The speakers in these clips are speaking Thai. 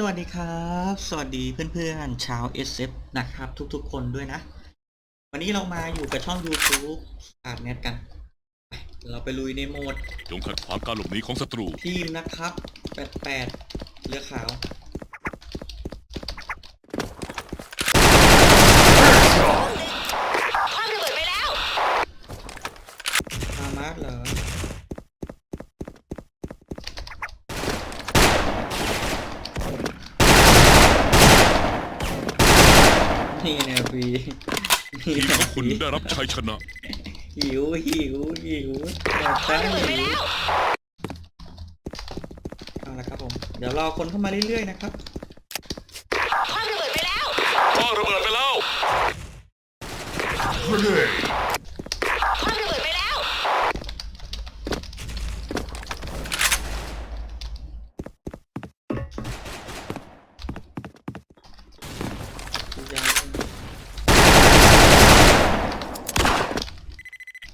สวัสดีครับ สวัสดีเพื่อนๆ ชาว SF นะครับ ทุกๆ คนด้วยนะ วันนี้เรามาอยู่กับช่อง YouTube อาร์เน็ตกันไปเราไปลุยในโหมดจงขัดขวางการหลบหนีของศัตรู ทีมนะครับ 88 เรือขาว คว้างระเบิดไปแล้ว มามาร์เหรอ นี่แนวฟีนี่ทีมแนขวองคุณฟีได้รับชัยชนะ หิวหิวหิวอยากคว้าได้งระเบิดไปหิวแล้วเอาละครับผม เดี๋ยวรอคนเข้ามาเรื่อยๆนะครับคว้างระเบิดไปแล้ว พ่อระเบิดไปแล้ว คว้างระเบิดไปแล้ว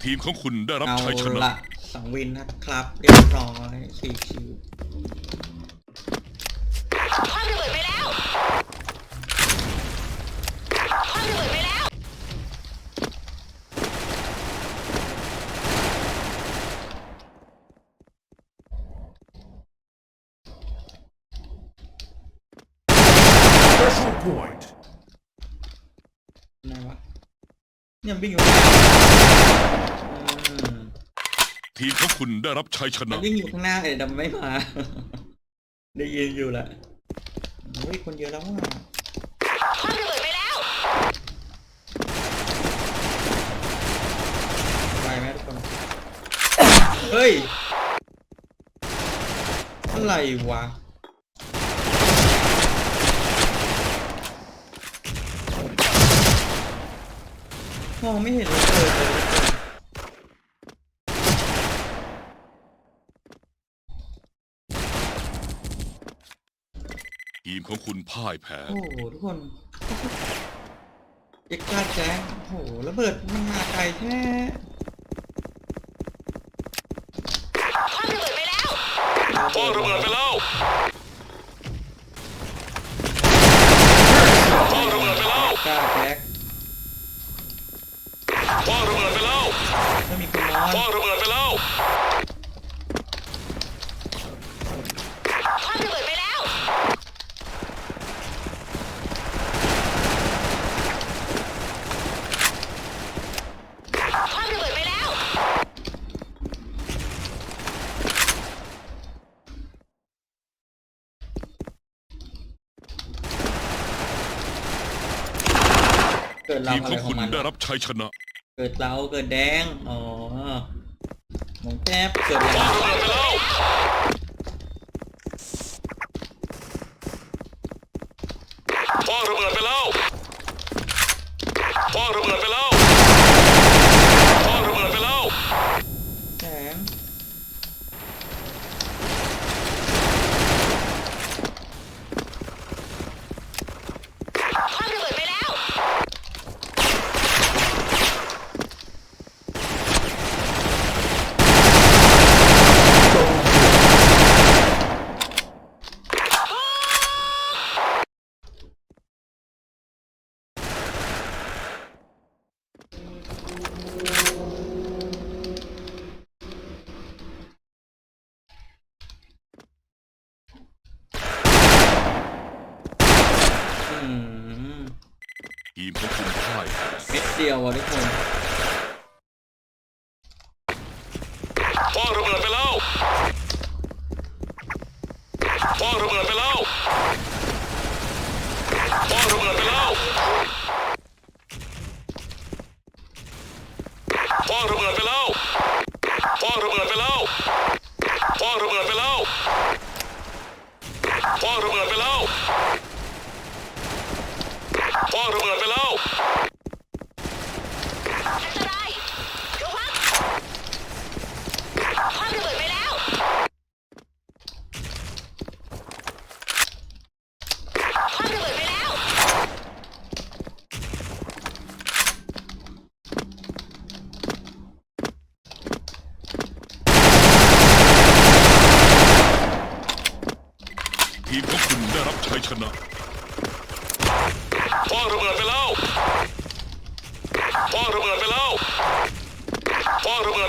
ทีมของคุณได้รับเอาชัยชนะ ละสองวินนะครับ เรียบร้อยสี่คิวคว้างระเบิดไปแล้วคว้างระเบิดไปแล้ว Special point. ไหนวะเนี่ยวิ่งอยู่อืม ทีมของคุณได้รับชัยชมันะ นวิ่งอยู่ข้างหน้าเลยแต่มันไม่มา ได้ยินอยู่แหละโอ้ยคนเยอะแล้วว่ะคว้างระเบิดไปแล้ว ไปไหมทุกคน เฮ้ยอะไรวะมองไม่เห็นเลยเปิดเลย ทีมของคุณพ่ายแพ้ โอ้โหทุกคนเอกล้าแจ้งโอ้โหระเบิดมันมาไกลแท้คว้างระเบิดไปแล้วพ่อระเบิดไปแล้วพ่อระเบิดไปแล้ว กล้าแจ็ค พ่อระเบิดไปแล้ว ไม่มีคนนอน พ่อระเบิดไปแล้ว คว้างระเบิดไปแล้ว คว้างระเบิดไปแล้ว เกิดเราทีมอะขไรองขอคุงณมันได้วะรับชัยชนะ เกิดเราเกิดแดง อ๋อหมองแป๊บเกิดพ่อเราระเบิดไปแล้วพ่อระเบิดไปแล้วพ่อระเบิดไปแล้วพ่อระเบิดไปแล้ว แสง คว้างระเบิดไปแล้ว อืม ทีมของคุณพ่ายแพ้ เดียวอะทุกคนพ่อระเบิดไปแล้วพ่อระเบิดไปแล้วพ่อระเบิดไปแล้วพ่อระเบิดไปแล้ว ทีมของคุณได้รับชัยชนะฟองระเบิดไปแล้วฟองระเบิดไปแล้วฟองระเบิด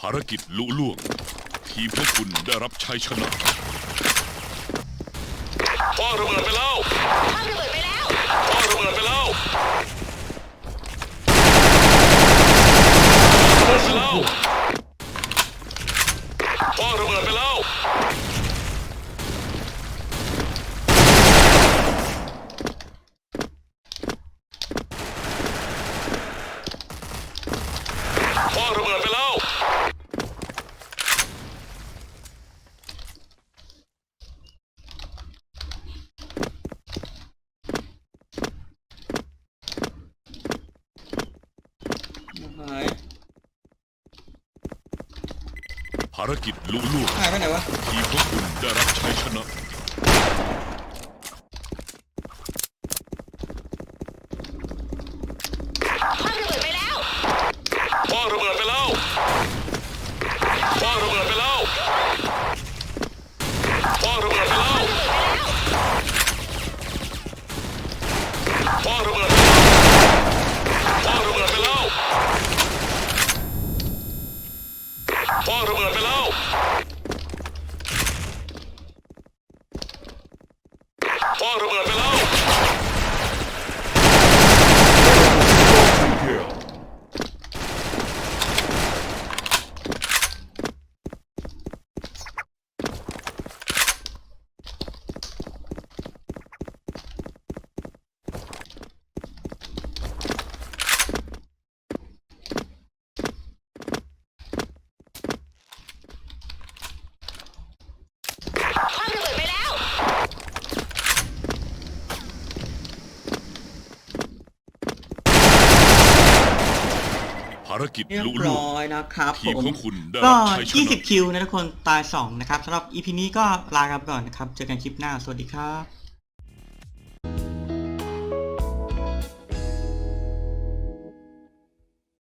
ภารกิจลุล่วง ทีมของคุณได้รับชัยชนะคว้างระเบิดไปแล้วคว้างระเบิดไปแล้วคว้างระเบิดไปแล้วคว้างระเบิดไปแล้วคว้างระเบิดไปแล้ว หาย ภารกิจลุล่วงหายไปไหนวะ ทีมของคุณได้รับชัยชนะ คว้างระเบิดไปแล้ว คว้างระเบิดไปแล้วคว้างระเบิดไปแล้วคว้างระเบิดไปแล้วคว้างระเบิดไปแล้วคว้างระเบิดไปแล้วคว้างระเบิดไปแล้วคว้างระเบิดไปแล้ว Kill. คว้างระเบิดไปแล้ว ภารกิจเรียบลุล่วงร้อยนะครับทีมผมของคุณได้ก็รับชัยชนะ 20คิวนะทุกคนตาย 2 นะครับสำหรับ EP นี้ก็ลากันไปก่อนนะครับ เจอกันคลิปหน้า สวัสดีครับ